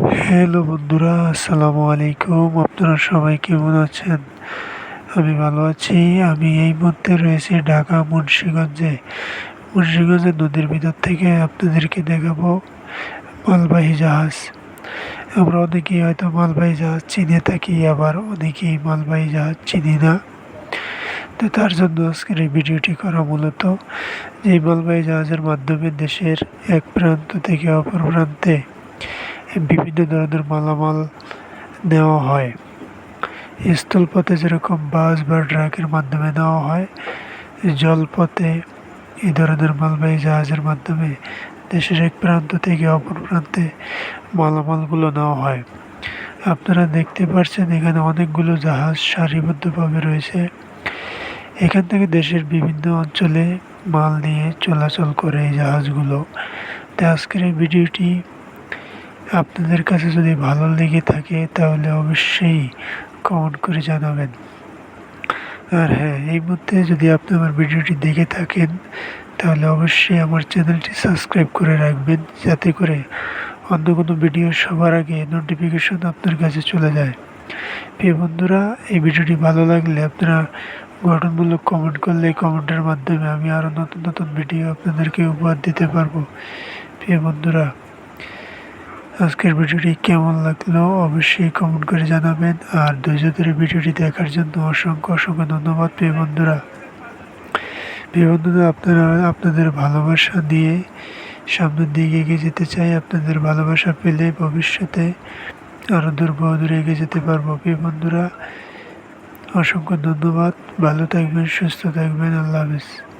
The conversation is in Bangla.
হ্যালো বন্ধুরা, আসসালামু আলাইকুম। আপনারা সবাই কেমন আছেন? আমি ভালো আছি। আমি এই মুহূর্তে রয়েছি ঢাকা মুন্সিগঞ্জে। মুন্সিগঞ্জের নদীর ভিতর থেকে আপনাদেরকে দেখাবো মালবাহী জাহাজ। আমরা অনেকেই হয়তো মালবাহী জাহাজ চিনে থাকি, আবার অনেকেই মালবাহী জাহাজ চিনি না। তো তার জন্য আজকের এই ভিডিওটি করা মূলত যে মালবাহী জাহাজের মাধ্যমে দেশের এক প্রান্ত থেকে অপর প্রান্তে বিভিন্ন ধরনের মালামাল নেওয়া হয়। স্থলপথে যেরকম বাস বা ট্রাকের মাধ্যমে নেওয়া হয়, জলপথে এই ধরনের মালবাহী জাহাজের মাধ্যমে দেশের এক প্রান্ত থেকে অপর প্রান্তে মালামালগুলো নেওয়া হয়। আপনারা দেখতে পাচ্ছেন এখানে অনেকগুলো জাহাজ সারিবদ্ধভাবে রয়েছে। এখান থেকে দেশের বিভিন্ন অঞ্চলে মাল নিয়ে চলাচল করে এই জাহাজগুলো। তো আজকের এই ভিডিওটি আপনাদের কাছে যদি ভালো লেগে থাকে, তাহলে অবশ্যই কমেন্ট করে জানাবেন। আর হ্যাঁ এই মুহূর্তে যদি আপনি আমার ভিডিওটি দেখে থাকেন, তাহলে অবশ্যই আমার চ্যানেলটি সাবস্ক্রাইব করে রাখবেন, যাতে করে অন্য কোনো ভিডিও সবার আগে নোটিফিকেশন আপনার কাছে চলে যায়। প্রিয় বন্ধুরা, এই ভিডিওটি ভালো লাগলে আপনারা গঠনমূলক কমেন্ট করলে কমেন্টের মাধ্যমে আমি আরও নতুন নতুন ভিডিও আপনাদেরকে উপহার দিতে পারব। প্রিয় বন্ধুরা আজকের ভিডিওটি কেমন লাগল অবশ্যই কমেন্ট করে জানাবেন। আর ধৈর্য ধরে ভিডিওটি দেখার জন্য অসংখ্য অসংখ্য ধন্যবাদ, প্রিয় বন্ধুরা। প্রিয় বন্ধুরা, আপনারা আপনাদের ভালোবাসা দিয়ে সামনের দিকে এগিয়ে যেতে চাই। আপনাদের ভালোবাসা পেলে ভবিষ্যতে আরও দূর বহু দূরে এগিয়ে যেতে পারব। প্রিয় বন্ধুরা, অসংখ্য ধন্যবাদ। ভালো থাকবেন, সুস্থ থাকবেন। আল্লাহ হাফিজ।